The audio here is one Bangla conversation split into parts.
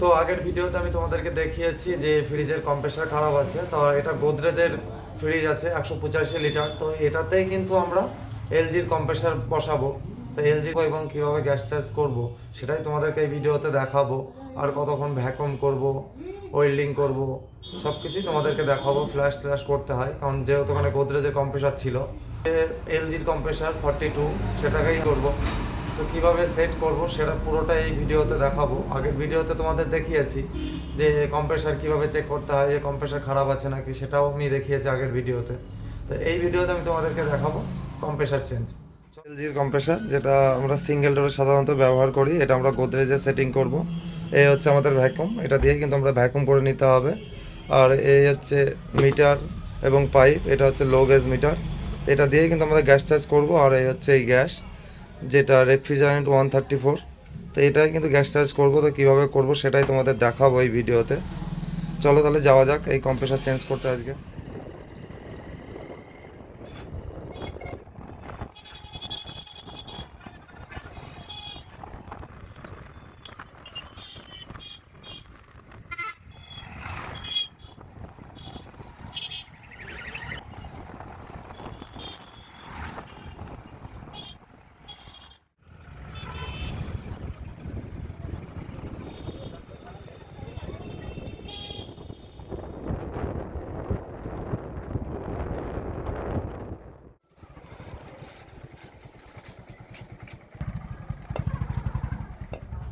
তো আগের ভিডিওতে আমি তোমাদেরকে দেখিয়েছি যে ফ্রিজের কম্প্রেসার খারাপ আছে, তো এটা গোদরেজের ফ্রিজ আছে, একশো পঁচাশি লিটার। তো এটাতেই কিন্তু আমরা এলজির কম্প্রেসার বসাবো। তো এলজি এবং কীভাবে গ্যাস চার্জ করব, সেটাই তোমাদেরকে এই ভিডিওতে দেখাবো। আর কতক্ষণ ভ্যাকুম করব ওয়েল্ডিং করব সব কিছুই তোমাদেরকে দেখাবো ফ্ল্যাশ ট্ল্যাশ করতে হয়, কারণ যেহেতু ওখানে গোদরেজের কম্প্রেসার ছিল। এলজির কম্প্রেসার ফর্টি টু সেটাকেই করব। তো কীভাবে সেট করব সেটা পুরোটা এই ভিডিওতে দেখাবো। আগের ভিডিওতে তোমাদের দেখিয়েছি যে কম্প্রেসার কীভাবে চেক করতে হয় যে কম্প্রেসার খারাপ আছে নাকি সেটাও আমি দেখিয়েছি আগের ভিডিওতে। তো এই ভিডিওতে আমি তোমাদেরকে দেখাবো কম্প্রেসার চেঞ্জ এলজির কম্প্রেসার যেটা আমরা সিঙ্গেল ডোরে সাধারণত ব্যবহার করি, এটা আমরা গোদরেজে সেটিং করব। এই হচ্ছে আমাদের ভ্যাকুম এটা দিয়ে কিন্তু আমরা ভ্যাকুম করে নিতে হবে। আর এই হচ্ছে মিটার এবং পাইপ এটা হচ্ছে লো গ্যাস মিটার এটা দিয়েই কিন্তু আমরা গ্যাস চার্জ করব, আর এই হচ্ছে এই গ্যাস যেটা রেফ্রিজারেন্ট ওয়ান থার্টি ফোর তো এটাই কিন্তু গ্যাস চার্জ করব, তো কীভাবে করব সেটাই তোমাদের দেখাবো এই ভিডিওতে। চলো তাহলে যাওয়া যাক, এই কম্প্রেসার চেঞ্জ করতে আজকে।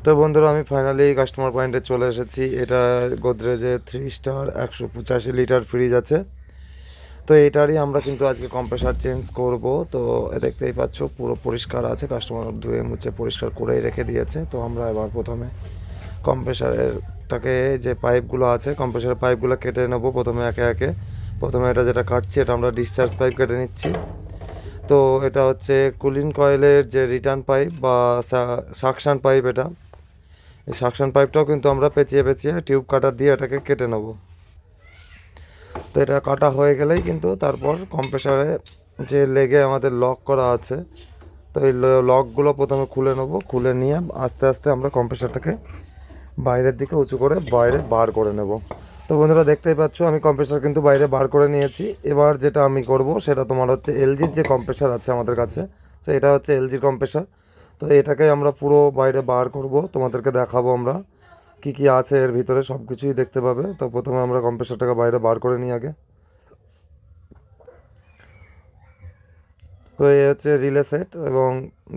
তো বন্ধুরা, আমি ফাইনালি কাস্টমার পয়েন্টে চলে এসেছি। এটা গোদরেজে থ্রি স্টার একশো পঁচাশি লিটার ফ্রিজ আছে। তো এটারই আমরা কিন্তু আজকে কম্প্রেসার চেঞ্জ করব। তো দেখতেই পাচ্ছ, পুরো পরিষ্কার আছে। কাস্টমার ধুয়ে মুছে পরিষ্কার করেই রেখে দিয়েছে। তো আমরা এবার প্রথমে কম্প্রেসারেরটাকে যে পাইপগুলো আছে কম্প্রেসারের পাইপগুলো কেটে নেব প্রথমে একে একে। প্রথমে এটা যেটা কাটছি, এটা আমরা ডিসচার্জ পাইপ কেটে নিচ্ছি। তো এটা হচ্ছে কুলিং কয়েলের যে রিটার্ন পাইপ বা সাকশান পাইপ এটা। এই সাকশন পাইপটাও কিন্তু আমরা পেঁচিয়ে পেঁচিয়ে টিউব কাটার দিয়ে এটাকে কেটে নেব। তো এটা কাটা হয়ে গেলেই কিন্তু তারপর কম্প্রেসারে যে লেগে আমাদের লক করা আছে, তো এই লকগুলো প্রথমে খুলে নেব, খুলে নিয়ে আস্তে আস্তে আমরা কম্প্রেসারটাকে বাইরের দিকে উঁচু করে বাইরে বার করে নেব। তো বন্ধুরা দেখতেই পাচ্ছ, আমি কম্প্রেসার কিন্তু বাইরে বার করে নিয়েছি। এবার যেটা আমি করব, সেটা তোমার হচ্ছে এলজির যে কম্প্রেসার আছে আমাদের কাছে, তো এটা হচ্ছে এলজির কম্প্রেসার তো এটাকে আমরা পুরো বাইরে বার করব। তোমাদেরকে দেখাবো আমরা কি কি আছে এর ভিতরে, সব কিছুই দেখতে পাবে। তো প্রথমে আমরা কম্প্রেসারটাকে বাইরে বার করে নিই আগে। তো এ হচ্ছে রিলে সেট এবং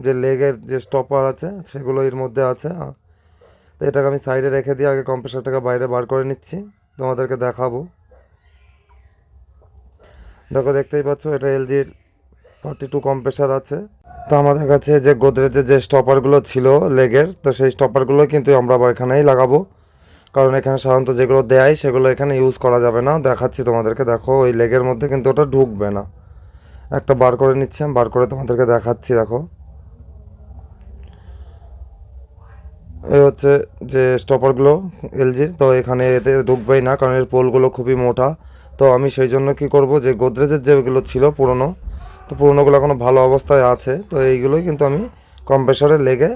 যে লেগের যে স্টপার আছে, সেগুলো এর মধ্যে আছে। তো এটাকে আমি সাইডে রেখে দিয়ে আগে কম্প্রেসারটাকে বাইরে বার করে নিচ্ছি। তোমাদেরকে দেখাবো। দেখো, দেখতেই পাচ্ছ, এটা এলজির ফর্টি টু কম্প্রেসার আছে। তো আমাদের কাছে যে গোদরেজের যে স্টপারগুলো ছিল লেগের, তো সেই স্টপারগুলো কিন্তু আমরা আবার এখানেই লাগাবো। কারণ এখানে সাধারণত যেগুলো দেয় সেগুলো এখানে ইউজ করা যাবে না। দেখাচ্ছি তোমাদেরকে, দেখো ওই লেগের মধ্যে কিন্তু ওটা ঢুকবে না। একটা বার করে নিচ্ছি, আমি বার করে তোমাদেরকে দেখাচ্ছি, দেখো। এই হচ্ছে যে স্টপারগুলো এলজির তো এখানে এতে ঢুকবেই না, কারণ এর পোলগুলো খুবই মোটা। তো আমি সেই জন্য কি করব, যে গোদরেজের যেগুলো ছিল পুরনো তো পুরোনোগুলো এখনও ভালো অবস্থায় আছে, তো এইগুলোই কিন্তু আমি কম্প্রেসারে লেগে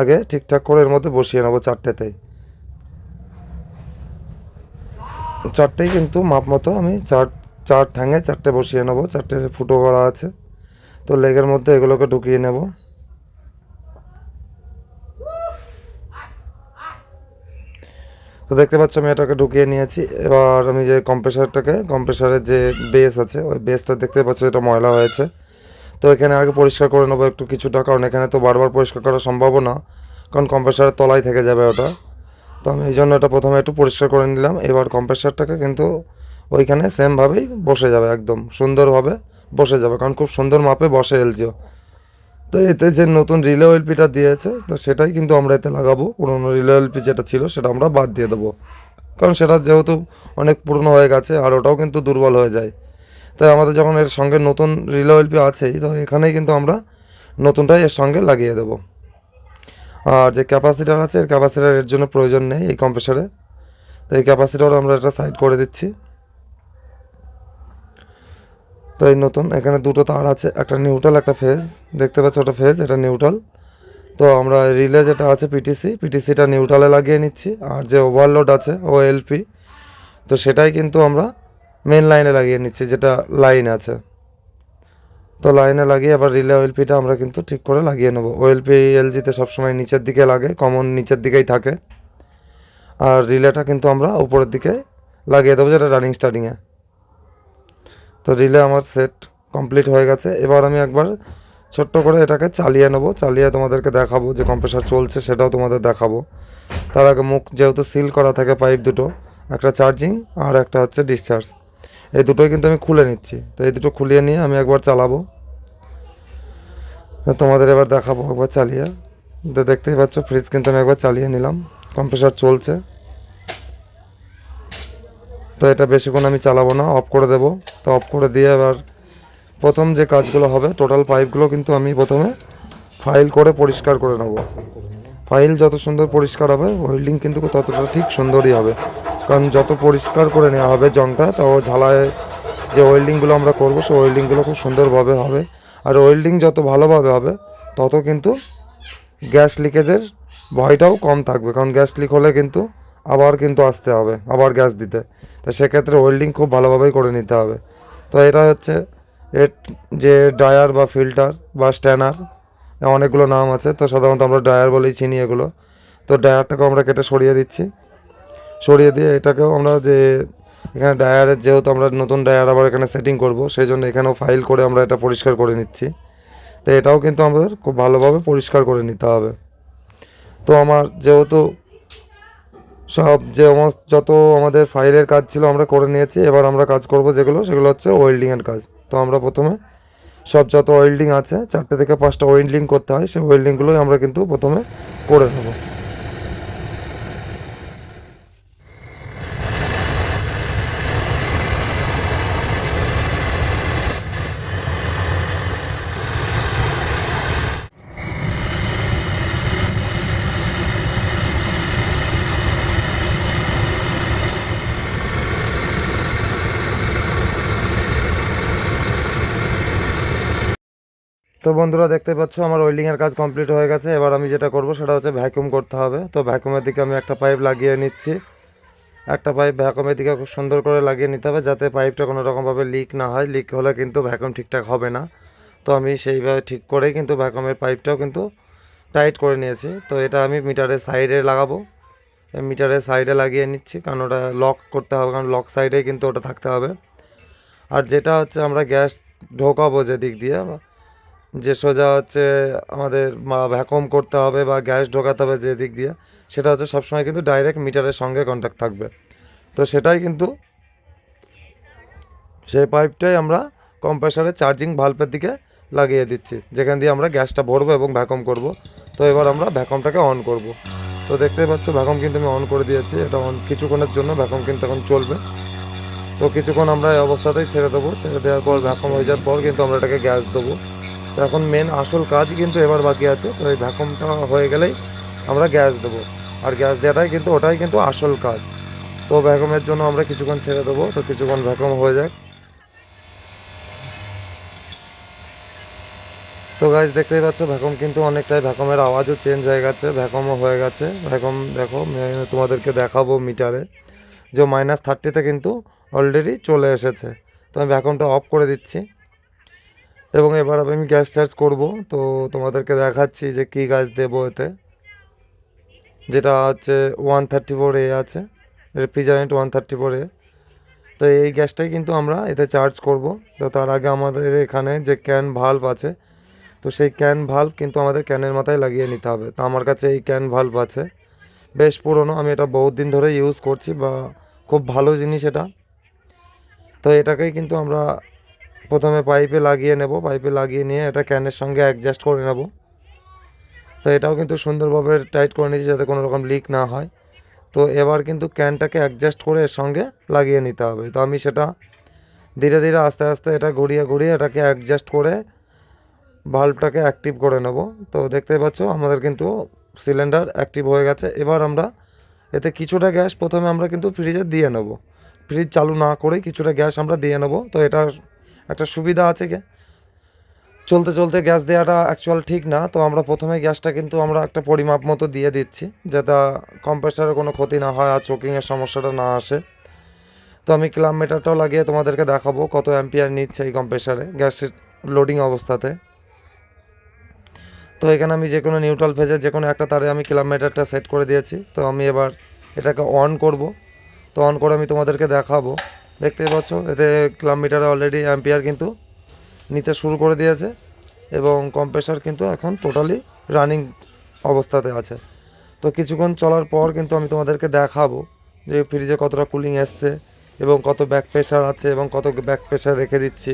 আগে ঠিকঠাক করে এর মধ্যে বসিয়ে নেব চারটেতেই চারটেই কিন্তু মাপ মতো আমি চার চার ঠ্যাঙে চারটে বসিয়ে নেব, চারটে ফুটো করা আছে, তো লেগের মধ্যে এগুলোকে ঢুকিয়ে নেব। তো দেখতে পাচ্ছ আমি এটাকে ঢুকিয়ে নিয়েছি। এবার আমি যে কম্প্রেসারটাকে কম্প্রেসারের যে বেস আছে, ওই বেসটা দেখতে পাচ্ছ এটা ময়লা হয়েছে। তো এখানে আগে পরিষ্কার করে নেব একটু কিছুটা, কারণ এখানে তো বারবার পরিষ্কার করা সম্ভব না, কারণ কম্প্রেসারের তলায় থেকে যাবে ওটা। তো আমি এই জন্য এটা প্রথমে একটু পরিষ্কার করে নিলাম। এবার কম্প্রেসারটাকে কিন্তু ওইখানে সেমভাবেই বসে যাবে একদম, সুন্দরভাবে বসে যাবে, কারণ খুব সুন্দর মাপে বসে এলজিও। তো এতে যে নতুন রিলে এলপিটা দিয়েছে, তো সেটাই কিন্তু আমরা এতে লাগাবো। পুরোনো রিলে এলপি যেটা ছিল, সেটা আমরা বাদ দিয়ে দেবো। কারণ সেটা যেহেতু অনেক পুরনো হয়ে গেছে, আর ওটাও কিন্তু দুর্বল হয়ে যায়। তাই আমাদের যখন এর সঙ্গে নতুন রিলে এলপি আছেই, তো এখানেই কিন্তু আমরা নতুনটাই এর সঙ্গে লাগিয়ে দেবো। আর যে ক্যাপাসিটার আছে, এর ক্যাপাসিটার এর জন্য প্রয়োজন নেই এই কম্প্রেসারে তো এই ক্যাপাসিটার আমরা এটা সাইড করে দিচ্ছি। তো এই নতুন, এখানে দুটো তার আছে, একটা নিউট্রাল একটা ফেজ দেখতে পাচ্ছ ওটা ফেজ এটা নিউট্রাল তো আমরা রিলে যেটা আছে পিটিসি পিটিসিটা নিউট্রালে লাগিয়ে নিচ্ছি, আর যে ওভারলোড আছে ও এলপি তো সেটাই কিন্তু আমরা মেন লাইনে লাগিয়ে নিচ্ছি, যেটা লাইন আছে। তো লাইনে লাগিয়ে আবার রিলে ওয়েলপিটা আমরা কিন্তু ঠিক করে লাগিয়ে নেব। ওয়েলপি এলজিতে সবসময় নিচের দিকে লাগে কমন নিচের দিকেই থাকে। আর রিলেটা কিন্তু আমরা উপরের দিকে লাগিয়ে দেবো, যেটা রানিং স্টার্টিংয়ে তো রিলে আমার সেট কমপ্লিট হয়ে গেছে। এবার আমি একবার ছোট্ট করে এটাকে চালিয়ে নেব। চালিয়ে তোমাদেরকে দেখাবো যে কম্প্রেসার চলছে, সেটাও তোমাদের দেখাবো। তার আগে মুখ যেহেতু সিল করা থাকে পাইপ দুটো, একটা চার্জিং আর একটা হচ্ছে ডিসচার্জ এই দুটোই কিন্তু আমি খুলে নিচ্ছি। তো এই দুটো খুলিয়ে নিয়ে আমি একবার চালাবো। তোমাদের এবার দেখাবো একবার চালিয়ে। দেখতেই পাচ্ছ ফ্রিজ কিন্তু আমি একবার চালিয়ে নিলাম। কম্প্রেসার চলছে। তো এটা বেশিক্ষণ আমি চালাবো না অফ করে দেবো। তো অফ করে দিয়ে এবার প্রথম যে কাজগুলো হবে টোটাল পাইপগুলো কিন্তু আমি প্রথমে ফাইল করে পরিষ্কার করে নেব। ফাইল যত সুন্দর পরিষ্কার হবে ওয়েল্ডিং কিন্তু ততটা ঠিক সুন্দরই হবে। কারণ যত পরিষ্কার করে নেওয়া হবে জংটা, তো ঝালায় যে ওয়েল্ডিংগুলো আমরা করব, সেই ওয়েল্ডিংগুলো খুব সুন্দরভাবে হবে। আর ওয়েল্ডিং যত ভালোভাবে হবে, তত কিন্তু গ্যাস লিকেজের ভয়টাও কম থাকবে। কারণ গ্যাস লিক হলে কিন্তু আবার কিন্তু আসতে হবে, আবার গ্যাস দিতে। তো সেক্ষেত্রে ওয়েল্ডিং খুব ভালোভাবেই করে নিতে হবে। তো এটা হচ্ছে এর যে ড্রায়ার বা ফিল্টার বা স্ট্যানার অনেকগুলো নাম আছে। তো সাধারণত আমরা ড্রায়ার বলেই চিনি এগুলো। তো ড্রায়ারটাকেও আমরা কেটে সরিয়ে দিচ্ছি। সরিয়ে দিয়ে এটাকেও আমরা যে এখানে ডায়ারের যেহেতু আমরা নতুন ডায়ার আবার এখানে সেটিং করব সেই জন্য এখানেও ফাইল করে আমরা এটা পরিষ্কার করে নিচ্ছি। তো এটাও কিন্তু আমাদের খুব ভালোভাবে পরিষ্কার করে নিতে হবে। তো আমার যেহেতু সব যে যত আমাদের ফাইলের কাজ ছিল আমরা করে নিয়েছি, এবার আমরা কাজ করব যেগুলো, সেগুলো হচ্ছে ওয়েল্ডিংয়ের কাজ। তো আমরা প্রথমে সব যত ওয়েল্ডিং আছে, চারটে থেকে পাঁচটা ওয়েল্ডিং করতে হয়, সেই ওয়েল্ডিংগুলোই আমরা কিন্তু প্রথমে করে নেব। তো বন্ধুরা দেখতে পাচ্ছ, আমার ওয়েল্ডিংয়ের কাজ কমপ্লিট হয়ে গেছে। এবার আমি যেটা করব সেটা হচ্ছে ভ্যাকুম করতে হবে। তো ভ্যাকুমের দিকে আমি একটা পাইপ লাগিয়ে নিচ্ছি। একটা পাইপ ভ্যাকুমের দিকে খুব সুন্দর করে লাগিয়ে নিতে হবে যাতে পাইপটা কোনো রকমভাবে লিক না হয়। লিক হলে কিন্তু ভ্যাকুম ঠিকঠাক হবে না। তো আমি সেইভাবে ঠিক করেই কিন্তু ভ্যাকুমের পাইপটাও কিন্তু টাইট করে নিয়েছি। তো এটা আমি মিটারের সাইডে লাগাবো। মিটারের সাইডে লাগিয়ে নিচ্ছি, কারণ ওটা লক করতে হবে, কারণ লক সাইডে কিন্তু ওটা থাকতে হবে। আর যেটা হচ্ছে আমরা গ্যাস ঢোকাবো যে দিক দিয়ে যে সোজা হচ্ছে আমাদের ভ্যাকুম করতে হবে বা গ্যাস ঢোকাতে হবে যে দিক দিয়ে, সেটা হচ্ছে সবসময় কিন্তু ডাইরেক্ট মিটারের সঙ্গে কন্ট্যাক্ট থাকবে। তো সেটাই কিন্তু সেই পাইপটাই আমরা কম্প্রেসারের চার্জিং ভাল্বের দিকে লাগিয়ে দিচ্ছি, যেখান দিয়ে আমরা গ্যাসটা ভরবো এবং ভ্যাকুম করব। তো এবার আমরা ভ্যাকুমটাকে অন করব। তো দেখতেই পাচ্ছ ভ্যাকুম কিন্তু আমি অন করে দিয়েছি, এটা অন কিছুক্ষণের জন্য ভ্যাকুম কিন্তু এখন চলবে। তো কিছুক্ষণ আমরা এই অবস্থাতেই ছেড়ে দেবো, ছেড়ে দেওয়ার পর ভ্যাকুম হয়ে যাওয়ার পর কিন্তু আমরা এটাকে গ্যাস দেবো। তো এখন মেন আসল কাজ কিন্তু এবার বাকি আছে। তো এই ভ্যাকুমটা হয়ে গেলেই আমরা গ্যাস দেবো। আর গ্যাস দেওয়াটাই কিন্তু ওটাই কিন্তু আসল কাজ। তো ভ্যাকুমের জন্য আমরা কিছুক্ষণ ছেড়ে দেবো। তো কিছুক্ষণ ভ্যাকুম হয়ে যাক। তো গাছ দেখতেই পাচ্ছ ভ্যাকুম কিন্তু অনেকটাই ভ্যাকুমের আওয়াজও চেঞ্জ হয়ে গেছে। ভ্যাকুমও হয়ে গেছে। ভ্যাকুম দেখো তোমাদেরকে দেখাবো মিটারে যে মাইনাস থার্টিতে কিন্তু অলরেডি চলে এসেছে। তো আমি ভ্যাকুমটা অফ করে দিচ্ছি। এবং এবার আমি গ্যাস চার্জ করব। তো তোমাদেরকে দেখাচ্ছি যে কী গাছ দেবো এতে। যেটা হচ্ছে ওয়ান থার্টি ফোর এ আছে। Refrigerant one thirty four A তো এই গ্যাসটাই কিন্তু আমরা এতে চার্জ করব। তো তার আগে আমাদের এখানে যে ক্যান ভাল্ব আছে, তো সেই ক্যান ভাল্ব কিন্তু আমাদের ক্যানের মাথায় লাগিয়ে নিতে হবে। তো আমার কাছে এই ক্যান ভাল্ব আছে। বেশ পুরনো, আমি এটা বহুত দিন ধরে ইউজ করছি বা খুব ভালো জিনিস এটা। তো এটাকেই কিন্তু আমরা প্রথমে পাইপে লাগিয়ে নেব, পাইপে লাগিয়ে নিয়ে এটা ক্যানের সঙ্গে অ্যাডজাস্ট করে নেব। তো এটাও কিন্তু সুন্দরভাবে টাইট করে নিয়েছি যাতে কোনো রকম লিক না হয়। তো এবার কিন্তু ক্যানটাকে অ্যাডজাস্ট করে এর সঙ্গে লাগিয়ে নিতে হবে। তো আমি সেটা ধীরে ধীরে আস্তে আস্তে এটা ঘুরিয়ে ঘুরিয়ে এটাকে অ্যাডজাস্ট করে ভাল্বটাকে অ্যাক্টিভ করে নেব। তো দেখতে পাচ্ছ আমাদের কিন্তু সিলিন্ডার অ্যাক্টিভ হয়ে গেছে। এবার আমরা এতে কিছুটা গ্যাস প্রথমে আমরা কিন্তু ফ্রিজে দিয়ে নেব। ফ্রিজ চালু না করেই কিছুটা গ্যাস আমরা দিয়ে নেব। তো এটা একটা সুবিধা আছে কি চলতে চলতে গ্যাস দেওয়াটা অ্যাকচুয়াল ঠিক না, তো আমরা প্রথমে গ্যাসটা কিন্তু আমরা একটা পরিমাপ মতো দিয়ে দিচ্ছি, যাতে কম্প্রেসারের কোনো ক্ষতি না হয় আর চোকিংয়ের সমস্যাটা না আসে। তো আমি ক্লাম মিটারটাও লাগিয়ে তোমাদেরকে দেখাবো কত অ্যাম্পিয়ার নিচ্ছে এই কম্প্রেসারে গ্যাসের লোডিং অবস্থাতে। তো এখানে আমি যে কোনো নিউট্রাল ফেজের যে কোনো একটা তারে আমি ক্লাম মিটারটা সেট করে দিয়েছি, তো আমি এবার এটাকে অন করব। তো অন করে আমি তোমাদেরকে দেখাবো। দেখতেই পাচ্ছ এতে ক্লাম মিটারে অলরেডি অ্যাম্পিয়ার কিন্তু নিতে শুরু করে দিয়েছে এবং কম্প্রেসার কিন্তু এখন টোটালি রানিং অবস্থাতে আছে। তো কিছুক্ষণ চলার পর কিন্তু আমি তোমাদেরকে দেখাবো যে ফ্রিজে কতটা কুলিং এসছে এবং কত ব্যাক প্রেশার আছে এবং কত ব্যাক প্রেশার রেখে দিচ্ছি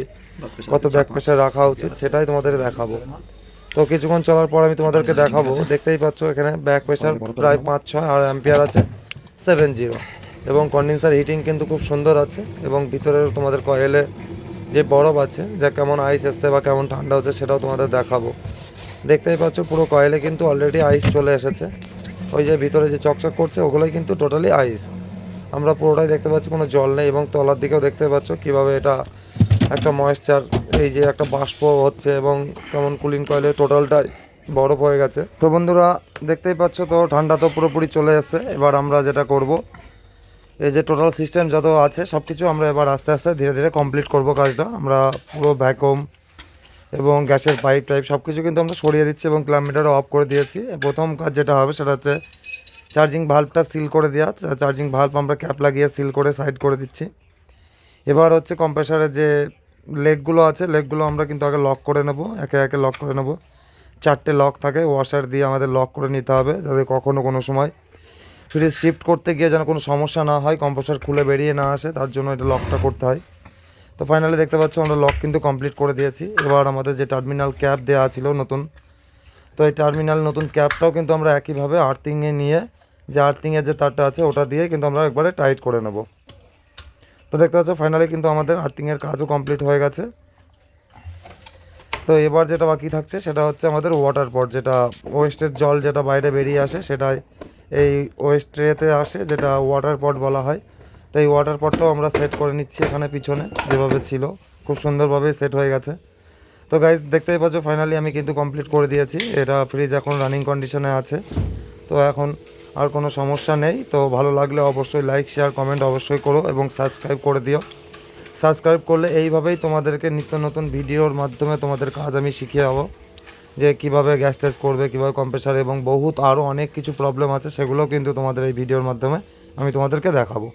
কত ব্যাক প্রেশার রাখা উচিত সেটাই তোমাদের দেখাবো। তো কিছুক্ষণ চলার পর আমি তোমাদেরকে দেখাবো দেখতেই পাচ্ছ এখানে ব্যাক প্রেশার প্রায় পাঁচ ছয় আর অ্যাম্পিয়ার আছে সেভেন জিরো এবং কন্ডেন্সার হিটিং কিন্তু খুব সুন্দর আছে এবং ভিতরের তোমাদের কয়েলে যে বরফ আছে, যা কেমন আইস এসছে বা কেমন ঠান্ডা হচ্ছে সেটাও তোমাদের দেখাবো। দেখতেই পাচ্ছ পুরো কয়েলে কিন্তু অলরেডি আইস চলে এসেছে। ওই যে ভিতরে যে চকচক করছে, ওগুলোই কিন্তু টোটালি আইস আমরা পুরোটাই দেখতে পাচ্ছি, কোনো জল নেই এবং তলার দিকেও দেখতে পাচ্ছ কীভাবে এটা একটা ময়েশ্চার এই যে একটা বাষ্প হচ্ছে এবং কেমন কুলিং কয়েলে টোটালটাই বরফ হয়ে গেছে। তো বন্ধুরা, দেখতেই পাচ্ছ তো ঠান্ডা তো পুরোপুরি চলে এসছে। এবার আমরা যেটা করব এই যে টোটাল সিস্টেম যত আছে সব কিছু আমরা এবার আস্তে আস্তে ধীরে ধীরে কমপ্লিট করব কাজটা। আমরা পুরো ভ্যাকুম এবং গ্যাসের পাইপ টাইপ সব কিছু কিন্তু আমরা সরিয়ে দিচ্ছি এবং কিলোমিটারও অফ করে দিয়েছি। প্রথম কাজ যেটা হবে সেটা হচ্ছে চার্জিং ভাল্বটা সিল করে দেওয়া। চার্জিং ভাল্ব আমরা ক্যাপ লাগিয়ে সিল করে সাইড করে দিচ্ছি। এবার হচ্ছে কম্প্রেসারের যে লেগগুলো আছে লেগগুলো আমরা কিন্তু আগে লক করে নেব, একে একে লক করে নেব। চারটে লক থাকে ওয়াশার দিয়ে আমাদের লক করে নিতে হবে, যাতে কখনও কোনো সময় ফ্রিজ শিফট করতে গিয়ে যেন কোনো সমস্যা না হয় কম্প্রেসার খুলে বেরিয়ে না আসে, তার জন্য এটা লকটা করতে হয়। তো ফাইনালি দেখতে পাচ্ছ আমরা লক কিন্তু কমপ্লিট করে দিয়েছি। এবার আমাদের যে টার্মিনাল ক্যাপ দেওয়া ছিল নতুন, তো এই টার্মিনাল নতুন ক্যাপটাও কিন্তু আমরা একইভাবে আর্থিংয়ে নিয়ে, যে আর্থিংয়ের যে তারটা আছে, ওটা দিয়ে কিন্তু আমরা একবারে টাইট করে নেব। তো দেখতে পাচ্ছ ফাইনালি কিন্তু আমাদের আর্থিংয়ের কাজও কমপ্লিট হয়ে গেছে। তো এবার যেটা বাকি থাকছে, সেটা হচ্ছে আমাদের ওয়াটার পট যেটা ওয়েস্টের জল যেটা বাইরে বেরিয়ে আসে, সেটাই এই ওয়েস্ট ট্রেতে আসে, যেটা ওয়াটার পট বলা হয়। তো এই ওয়াটার পটটাও আমরা সেট করে নিচ্ছি এখানে পিছনে, যেভাবে ছিল। খুব সুন্দরভাবে সেট হয়ে গেছে। তো গাইজ দেখতেই পাচ্ছ ফাইনালি আমি কিন্তু কমপ্লিট করে দিয়েছি। এটা ফ্রিজ এখন রানিং কন্ডিশনে আছে। তো এখন আর কোনো সমস্যা নেই। তো ভালো লাগলে অবশ্যই লাইক শেয়ার কমেন্ট অবশ্যই করো এবং সাবস্ক্রাইব করে দিও। সাবস্ক্রাইব করলে এইভাবেই তোমাদেরকে নিত্য নতুন ভিডিওর মাধ্যমে তোমাদের কাজ আমি শিখিয়ে যাব যে কীভাবে গ্যাস টেস্ট করবে, কীভাবে কম্প্রেসার এবং বহুত আরও অনেক কিছু প্রবলেম আছে, সেগুলো কিন্তু তোমাদের এই ভিডিওর মাধ্যমে আমি তোমাদেরকে দেখাবো।